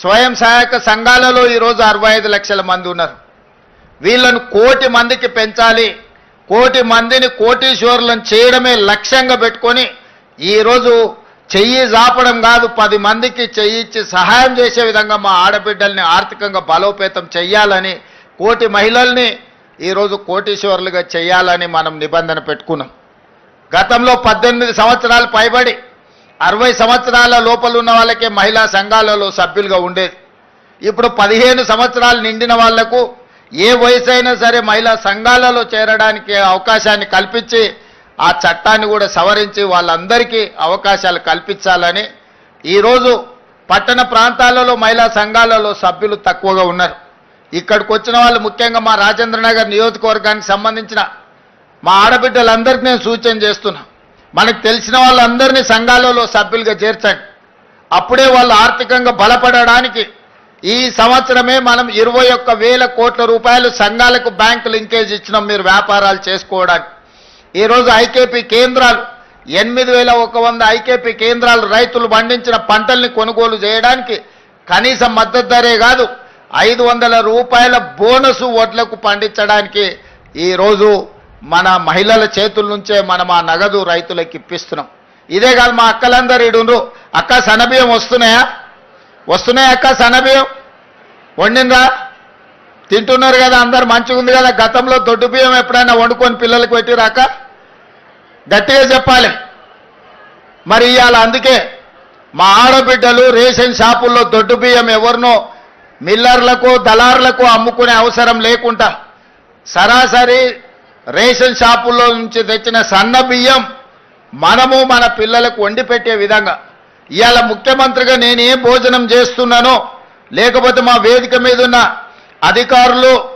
స్వయం సహాయక సంఘాలలో ఈరోజు అరవై ఐదు లక్షల మంది ఉన్నారు. వీళ్ళను కోటి మందికి పెంచాలి. కోటి మందిని కోటీశ్వరులను చేయడమే లక్ష్యంగా పెట్టుకొని ఈరోజు చెయ్యి జాపడం కాదు పది మందికి చెయ్యి ఇచ్చి సహాయం చేసే విధంగా మా ఆడబిడ్డల్ని ఆర్థికంగా బలోపేతం చెయ్యాలని కోటి మహిళల్ని ఈరోజు కోటీశ్వరులుగా చేయాలని మనం నిబంధన పెట్టుకున్నాం. గతంలో పద్దెనిమిది సంవత్సరాలు పైబడి అరవై సంవత్సరాల లోపల ఉన్న వాళ్ళకే మహిళా సంఘాలలో సభ్యులుగా ఉండేది. ఇప్పుడు పదిహేను సంవత్సరాలు నిండిన వాళ్ళకు ఏ వయసు అయినా సరే మహిళా సంఘాలలో చేరడానికి అవకాశాన్ని కల్పించి ఆ చట్టాన్ని కూడా సవరించి వాళ్ళందరికీ అవకాశాలు కల్పించాలని ఈరోజు పట్టణ ప్రాంతాలలో మహిళా సంఘాలలో సభ్యులు తక్కువగా ఉన్నారు. ఇక్కడికి వచ్చిన వాళ్ళు ముఖ్యంగా మా రాజేంద్రనగర్ నియోజకవర్గానికి సంబంధించిన మా ఆడబిడ్డలందరికీ నేను సూచన చేస్తున్నా. మనకు తెలిసిన వాళ్ళందరినీ సంఘాలలో సభ్యులుగా చేర్చండి. అప్పుడే వాళ్ళు ఆర్థికంగా బలపడడానికి ఈ సంవత్సరమే మనం ఇరవై ఒక్క వేల కోట్ల రూపాయలు సంఘాలకు బ్యాంకు లింకేజ్ ఇచ్చినాం మీరు వ్యాపారాలు చేసుకోవడానికి. ఈరోజు ఐకేపీ కేంద్రాలు ఎనిమిది వేల ఒక వంద ఐకేపీ కేంద్రాలు రైతులు పండించిన పంటల్ని కొనుగోలు చేయడానికి కనీస మద్దతు ధరే కాదు ఐదు వందల రూపాయల బోనసు వడ్లకు పండించడానికి ఈరోజు మన మహిళల చేతుల నుంచే మనం ఆ నగదు రైతులకు ఇప్పిస్తున్నాం. ఇదే కాదు మా అక్కలందరూ ఇడుండ్రు. అక్క సనబియ్యం వస్తున్నాయా? వస్తున్నాయా అక్క సనబియ్యం? వండిందా తింటున్నారు కదా అందరు మంచిగా ఉంది కదా. గతంలో దొడ్డు బియ్యం ఎప్పుడైనా వండుకొని పిల్లలకు పెట్టిరాక గట్టిగా చెప్పాలి. మరి ఇవాళ అందుకే మా ఆడబిడ్డలు రేషన్ షాపుల్లో దొడ్డు బియ్యం ఎవరినో మిల్లర్లకు దళారులకు అమ్ముకునే అవసరం లేకుండా సరాసరి రేషన్ షాపుల్లో నుంచి తెచ్చిన సన్న బియ్యం మనము మన పిల్లలకు వండి పెట్టే విధంగా. ఇవాళ ముఖ్యమంత్రిగా నేను ఏ భోజనం చేస్తున్నానో లేకపోతే మా వేదిక మీద ఉన్న అధికారులు